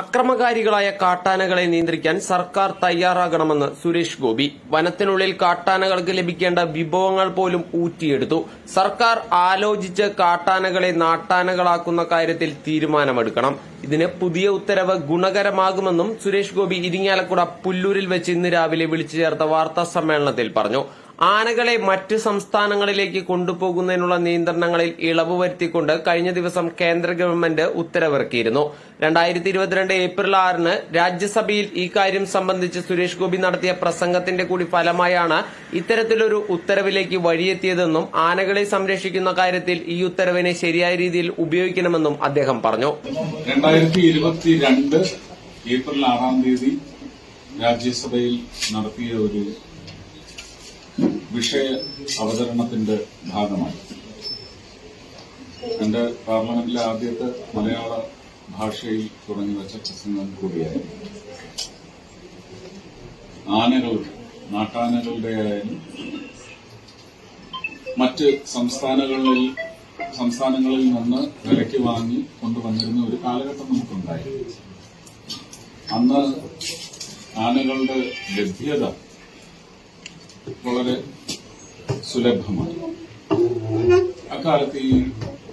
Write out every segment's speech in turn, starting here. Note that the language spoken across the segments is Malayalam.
അക്രമകാരികളായ കാട്ടാനകളെ നിയന്ത്രിക്കാൻ സർക്കാർ തയ്യാറാകണമെന്ന് സുരേഷ് ഗോപി. വനത്തിനുള്ളിൽ കാട്ടാനകൾക്ക് ലഭിക്കേണ്ട വിഭവങ്ങൾ പോലും ഊറ്റിയെടുത്തു. സർക്കാർ ആലോചിച്ച് കാട്ടാനകളെ നാട്ടാനകളാക്കുന്ന കാര്യത്തിൽ തീരുമാനമെടുക്കണം. ഇതിന് പുതിയ ഉത്തരവ് ഗുണകരമാകുമെന്നും സുരേഷ് ഗോപി ഇരിങ്ങാലക്കുട പുല്ലൂരിൽ വെച്ച് ഇന്ന് രാവിലെ വിളിച്ചു ചേർത്ത വാർത്താ സമ്മേളനത്തിൽ പറഞ്ഞു. ആനകളെ മറ്റ് സംസ്ഥാനങ്ങളിലേക്ക് കൊണ്ടുപോകുന്നതിനുള്ള നിയന്ത്രണങ്ങളിൽ ഇളവ് വരുത്തിക്കൊണ്ട് കഴിഞ്ഞ ദിവസം കേന്ദ്ര ഗവൺമെന്റ് ഉത്തരവിറക്കിയിരുന്നു. രണ്ടായിരത്തി ഇരുപത്തിരണ്ട് ഏപ്രിൽ ആറിന് രാജ്യസഭയിൽ ഈ കാര്യം സംബന്ധിച്ച് സുരേഷ് ഗോപി നടത്തിയ പ്രസംഗത്തിന്റെ കൂടി ഫലമായാണ് ഇത്തരത്തിലൊരു ഉത്തരവിലേക്ക് വഴിയെത്തിയതെന്നും ആനകളെ സംരക്ഷിക്കുന്ന കാര്യത്തിൽ ഈ ഉത്തരവിനെ ശരിയായ രീതിയിൽ ഉപയോഗിക്കണമെന്നും അദ്ദേഹം പറഞ്ഞു. ഏപ്രിൽ ആറാം തീയതി രാജ്യസഭയിൽ നടത്തിയ ഒരു വിഷയ അവതരണത്തിന്റെ ഭാഗമായി. എന്റെ പാർലമെന്റിലെ ആദ്യത്തെ മലയാള ഭാഷയിൽ തുടങ്ങി വെച്ച പ്രസംഗം കൂടിയായിരുന്നു. ആനകളുടെ നാട്ടാനകളുടെ ആയാലും മറ്റ് സംസ്ഥാനങ്ങളിൽ സംസ്ഥാനങ്ങളിൽ നിന്ന് വിലയ്ക്ക് വാങ്ങി കൊണ്ടുവന്നിരുന്ന ഒരു കാലഘട്ടം നമുക്കുണ്ടായി അന്ന് ആനകളുടെ ലഭ്യത വളരെ സുലഭമായി അക്കാലത്ത് ഈ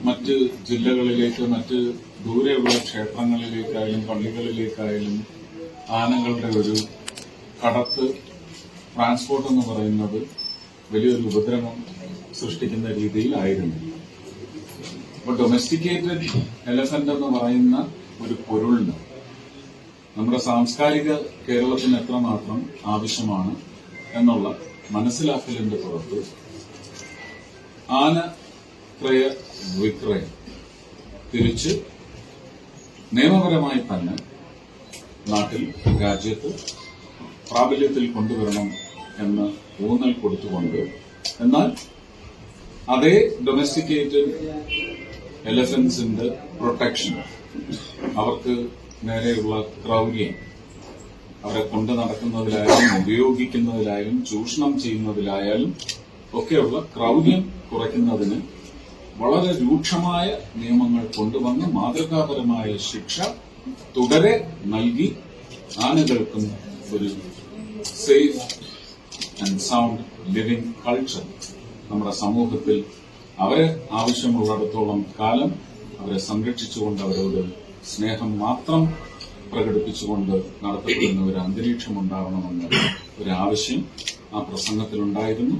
മറ്റ് ജില്ലകളിലേക്ക് മറ്റ് ദൂരെയുള്ള ക്ഷേത്രങ്ങളിലേക്കായാലും പള്ളികളിലേക്കായാലും ആനകളുടെ ഒരു കടത്ത് ട്രാൻസ്പോർട്ട് എന്ന് പറയുന്നത് വലിയൊരു ഉപദ്രവം സൃഷ്ടിക്കുന്ന രീതിയിലായിരുന്നു. അപ്പൊ ഡൊമസ്റ്റിക്കേറ്റഡ് എലഫന്റ് എന്ന് പറയുന്ന ഒരു പൊരുളിന് നമ്മുടെ സാംസ്കാരിക കേരളത്തിന് എത്രമാത്രം ആവശ്യമാണ് എന്നുള്ള മനസ്സിലാക്കലിന്റെ പുറത്ത് ആന ക്രയ വിക്രയം തിരിച്ച് നിയമപരമായി തന്നെ നാട്ടിൽ രാജ്യത്ത് പ്രാബല്യത്തിൽ കൊണ്ടുവരണം എന്ന് ഊന്നൽ കൊടുത്തുകൊണ്ട് എന്നാൽ അതേ ഡൊമസ്റ്റിക്കേറ്റഡ് എലഫൻസിന്റെ പ്രൊട്ടക്ഷൻ അവർക്ക് നേരെയുള്ള ക്രൗര്യം അവരെ കൊണ്ടു നടക്കുന്നതിലായാലും ഉപയോഗിക്കുന്നതിലായാലും ചൂഷണം ചെയ്യുന്നതിലായാലും ഒക്കെയുള്ള ക്രൗര്യം കുറയ്ക്കുന്നതിന് വളരെ രൂക്ഷമായ നിയമങ്ങൾ കൊണ്ടുവന്ന് മാതൃകാപരമായ ശിക്ഷ തുടരെ നൽകി ആനകൾക്കും ഒരു safe and sound living culture നമ്മുടെ സമൂഹത്തിൽ അവരെ ആവശ്യമുള്ളിടത്തോളം കാലം അവരെ സംരക്ഷിച്ചുകൊണ്ട് അവരോട് സ്നേഹം മാത്രം പ്രകടിപ്പിച്ചുകൊണ്ട് നടത്തപ്പെടുന്ന ഒരു അന്തരീക്ഷം ഉണ്ടാവണമെന്ന ഒരു ആവശ്യം ആ പ്രസംഗത്തിലുണ്ടായിരുന്നു.